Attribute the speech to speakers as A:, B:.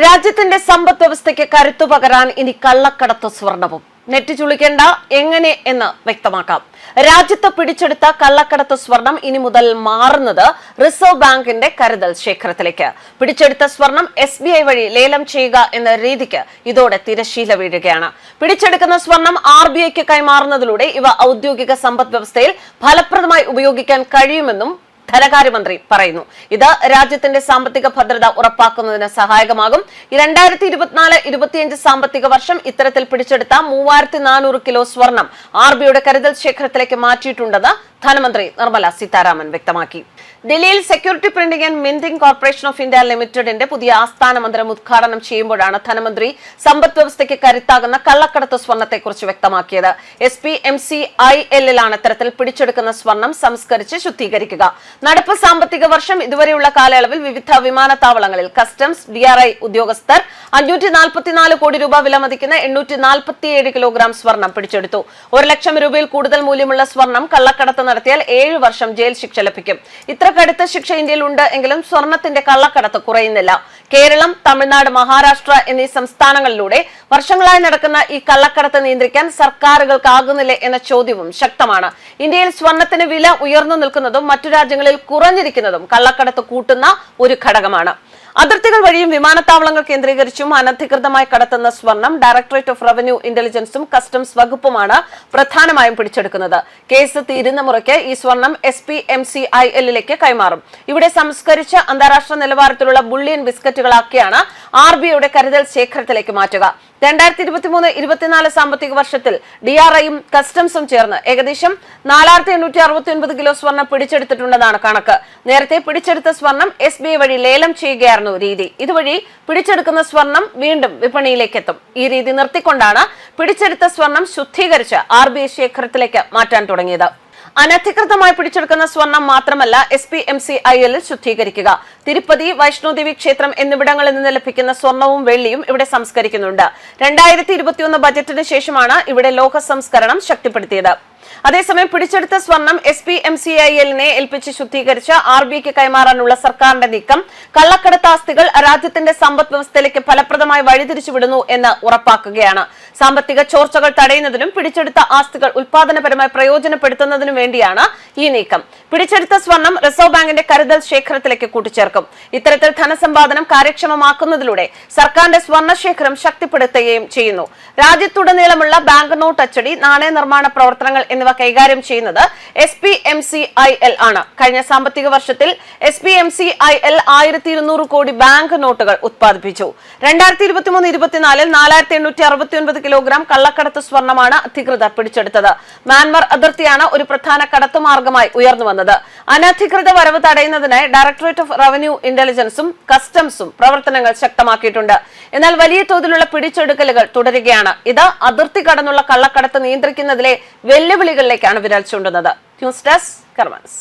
A: രാജ്യത്തിന്റെ സമ്പദ് വ്യവസ്ഥയ്ക്ക് കരുത്തു പകരാൻ ഇനി കള്ളക്കടത്ത് സ്വർണവും. നെറ്റ് ചുളിക്കേണ്ട എങ്ങനെ എന്ന് വ്യക്തമാക്കാം. രാജ്യത്ത് പിടിച്ചെടുത്ത കള്ളക്കടത്ത് സ്വർണം ഇനി മുതൽ മാറുന്നത് റിസർവ് ബാങ്കിന്റെ കരുതൽ ശേഖരത്തിലേക്ക്. പിടിച്ചെടുത്ത സ്വർണം എസ് വഴി ലേലം ചെയ്യുക എന്ന രീതിക്ക് ഇതോടെ തിരശീല വീഴുകയാണ്. പിടിച്ചെടുക്കുന്ന സ്വർണം ആർ ബി ഐക്ക് കൈമാറുന്നതിലൂടെ ഇവ ഔദ്യോഗിക സമ്പദ് വ്യവസ്ഥയിൽ ഫലപ്രദമായി ഉപയോഗിക്കാൻ കഴിയുമെന്നും ധനകാര്യമന്ത്രി പറയുന്നു. ഇത് രാജ്യത്തിന്റെ സാമ്പത്തിക ഭദ്രത ഉറപ്പാക്കുന്നതിന് സഹായകമാകും. രണ്ടായിരത്തി ഇരുപത്തിനാല് ഇരുപത്തിയഞ്ച് സാമ്പത്തിക വർഷം ഇത്തരത്തിൽ പിടിച്ചെടുത്ത മൂവായിരത്തി നാനൂറ് കിലോ സ്വർണം ആർ ബിയുടെ കരുതൽ ശേഖരത്തിലേക്ക് മാറ്റിയിട്ടുണ്ടെന്ന് ധനമന്ത്രി നിർമ്മല സീതാരാമൻ വ്യക്തമാക്കി. ഡൽഹിയിൽ security printing and minting corporation of India ലിമിറ്റഡിന്റെ പുതിയ ആസ്ഥാന മന്ദിരം ഉദ്ഘാടനം ചെയ്യുമ്പോഴാണ് ധനമന്ത്രി സമ്പദ് വ്യവസ്ഥയ്ക്ക് കരുത്താകുന്ന കള്ളക്കടത്ത് സ്വർണത്തെക്കുറിച്ച് വ്യക്തമാക്കിയത്. S P M C I എല്ലിലാണ് ഇത്തരത്തിൽ പിടിച്ചെടുക്കുന്ന സ്വർണം സംസ്കരിച്ച് ശുദ്ധീകരിക്കുക. നടപ്പ് സാമ്പത്തിക വർഷം ഇതുവരെയുള്ള കാലയളവിൽ വിവിധ വിമാനത്താവളങ്ങളിൽ കസ്റ്റംസ് ഡിആർഐ ഉദ്യോഗസ്ഥർ അഞ്ഞൂറ്റി നാൽപ്പത്തിനാല് കോടി രൂപ വിലമതിക്കുന്ന എണ്ണൂറ്റി നാൽപ്പത്തിയേഴ് കിലോഗ്രാം സ്വർണം പിടിച്ചെടുത്തു. ഒരു ലക്ഷം രൂപയിൽ കൂടുതൽ മൂല്യമുള്ള സ്വർണം കള്ളക്കടത്ത് നടത്തിയാൽ ഏഴ് വർഷം ജയിൽ ശിക്ഷ ലഭിക്കും. ഇത്ര കടുത്ത ശിക്ഷ ഇന്ത്യയിൽ ഉണ്ട് എങ്കിലും സ്വർണത്തിന്റെ കള്ളക്കടത്ത് കുറയുന്നില്ല. കേരളം തമിഴ്നാട് മഹാരാഷ്ട്ര എന്നീ സംസ്ഥാനങ്ങളിലൂടെ വർഷങ്ങളായി നടക്കുന്ന ഈ കള്ളക്കടത്ത് നിയന്ത്രിക്കാൻ സർക്കാരുകൾക്കാകുന്നില്ലേ എന്ന ചോദ്യവും ശക്തമാണ്. ഇന്ത്യയിൽ സ്വർണത്തിന് വില ഉയർന്നു നിൽക്കുന്നതും മറ്റു രാജ്യങ്ങളിൽ കുറഞ്ഞിരിക്കുന്നതും കള്ളക്കടത്ത് കൂട്ടുന്ന ഒരു ഘടകമാണ്. അതിർത്തികൾ വഴിയും വിമാനത്താവളങ്ങൾ കേന്ദ്രീകരിച്ചും അനധികൃതമായി കടത്തുന്ന സ്വർണം ഡയറക്ടറേറ്റ് ഓഫ് റവന്യൂ ഇന്റലിജൻസും കസ്റ്റംസ് വകുപ്പുമാണ് പ്രധാനമായും പിടിച്ചെടുക്കുന്നത്. കേസ് തീരുന്ന മുറയ്ക്ക് ഈ സ്വർണം S P M C I എല്ലിലേക്ക് കൈമാറും. ഇവിടെ സംസ്കരിച്ച അന്താരാഷ്ട്ര നിലവാരത്തിലുള്ള ബുള്ളിയൻ ബിസ്ക്കറ്റുകളാക്കിയാണ് ആർ ബി ഐയുടെ കരുതൽ ശേഖരത്തിലേക്ക് മാറ്റുക. രണ്ടായിരത്തി ഇരുപത്തിമൂന്ന് ഇരുപത്തിനാല് സാമ്പത്തിക വർഷത്തിൽ ഡി ആർ ഐയും കസ്റ്റംസും ചേർന്ന് ഏകദേശം നാലായിരത്തി എണ്ണൂറ്റി അറുപത്തി ഒൻപത് കിലോ സ്വർണം പിടിച്ചെടുത്തിട്ടുണ്ടെന്നാണ് കണക്ക്. നേരത്തെ പിടിച്ചെടുത്ത സ്വർണം എസ് ബി ഐ വഴി ലേലം ചെയ്യുകയായിരുന്നു രീതി. ഇതുവഴി പിടിച്ചെടുക്കുന്ന സ്വർണം വീണ്ടും വിപണിയിലേക്ക് എത്തും ഈ രീതി നിർത്തിക്കൊണ്ടാണ് പിടിച്ചെടുത്ത സ്വർണം ശുദ്ധീകരിച്ച് ആർ ബി ഐ ശേഖരത്തിലേക്ക് മാറ്റാൻ തുടങ്ങിയത്. അനധികൃതമായി പിടിച്ചെടുക്കുന്ന സ്വർണം മാത്രമല്ല S P M C I എല്ലിൽ ശുദ്ധീകരിക്കുക. തിരുപ്പതി വൈഷ്ണോദേവി ക്ഷേത്രം എന്നിവിടങ്ങളിൽ നിന്ന് ലഭിക്കുന്ന സ്വർണവും വെള്ളിയും ഇവിടെ സംസ്കരിക്കുന്നുണ്ട്. രണ്ടായിരത്തി ഇരുപത്തിയൊന്ന് ബജറ്റിന് ശേഷമാണ് ഇവിടെ ലോക സംസ്കരണം ശക്തിപ്പെടുത്തിയത്. അതേസമയം പിടിച്ചെടുത്ത സ്വർണം S P M C I എല്ലിനെ ഏൽപ്പിച്ച് ശുദ്ധീകരിച്ച് ആർ ബി ഐക്ക് കൈമാറാനുള്ള സർക്കാരിന്റെ നീക്കം കള്ളക്കടത്ത് ആസ്തികൾ രാജ്യത്തിന്റെ സമ്പദ് വ്യവസ്ഥയിലേക്ക് ഫലപ്രദമായി വഴിതിരിച്ചുവിടുന്നു എന്ന് ഉറപ്പാക്കുകയാണ്. സാമ്പത്തിക ചോർച്ചകൾ തടയുന്നതിനും പിടിച്ചെടുത്ത ആസ്തികൾ ഉൽപാദനപരമായി പ്രയോജനപ്പെടുത്തുന്നതിനും വേണ്ടിയാണ് ഈ നീക്കം. പിടിച്ചെടുത്ത സ്വർണം റിസർവ് ബാങ്കിന്റെ കരുതൽ ശേഖരത്തിലേക്ക് കൂട്ടിച്ചേർക്കും. ഇത്തരത്തിൽ ധനസമ്പാദനം കാര്യക്ഷമമാക്കുന്നതിലൂടെ സർക്കാരിന്റെ സ്വർണശേഖരം ശക്തിപ്പെടുത്തുകയും ചെയ്യുന്നു. രാജ്യത്തുടനീളമുള്ള ബാങ്ക് നോട്ട് അച്ചടി നാണയ നിർമ്മാണ പ്രവർത്തനങ്ങൾ എന്നിവ കൈകാര്യം ചെയ്യുന്നത് S P M C I L ആണ്. കഴിഞ്ഞ സാമ്പത്തിക വർഷത്തിൽ S P M C I L ആയിരത്തി ഇരുന്നൂറ് കോടി ബാങ്ക് നോട്ടുകൾ ഉത്പാദിപ്പിച്ചു. രണ്ടായിരത്തി ഇരുപത്തിമൂന്ന് ഇരുപത്തിനാലിൽ നാലായിരത്തി എണ്ണൂറ്റി അറുപത്തി ഒൻപത് കിലോഗ്രാം കള്ളക്കടത്ത് സ്വർണമാണ് അധികൃതർ പിടിച്ചെടുത്തത്. മ്യാൻമർ അതിർത്തിയാണ് ഒരു പ്രധാന കടത്തു മാർഗമായി ഉയർന്നു വന്നത്. അനധികൃത വരവ് തടയുന്നതിനായി ഡയറക്ടറേറ്റ് ഓഫ് റവന്യൂ ഇന്റലിജൻസും കസ്റ്റംസും പ്രവർത്തനങ്ങൾ ശക്തമാക്കിയിട്ടുണ്ട്. എന്നാൽ വലിയ തോതിലുള്ള പിടിച്ചെടുക്കലുകൾ തുടരുകയാണ്. ഇത് അതിർത്തി കടന്നുള്ള കള്ളക്കടത്ത് നിയന്ത്രിക്കുന്നതിലെ വെല്ലുവിളികളിലേക്കാണ് വിരൽ ചൂണ്ടുന്നത്. News desk കർമ്മൻസ്